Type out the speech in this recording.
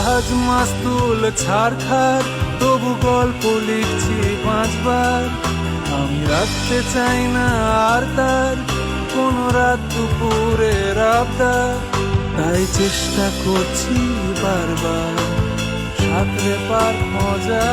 জাহাজ মাস্তুল ছাড় খার, তবু গল্প লিখছি পাঁচবার। আমি রাখতে চাই না আর তার, কোন রাত দুপুরে রাবদা তাই চেষ্টা করছি বারবার, সাঁতরে পার মজা।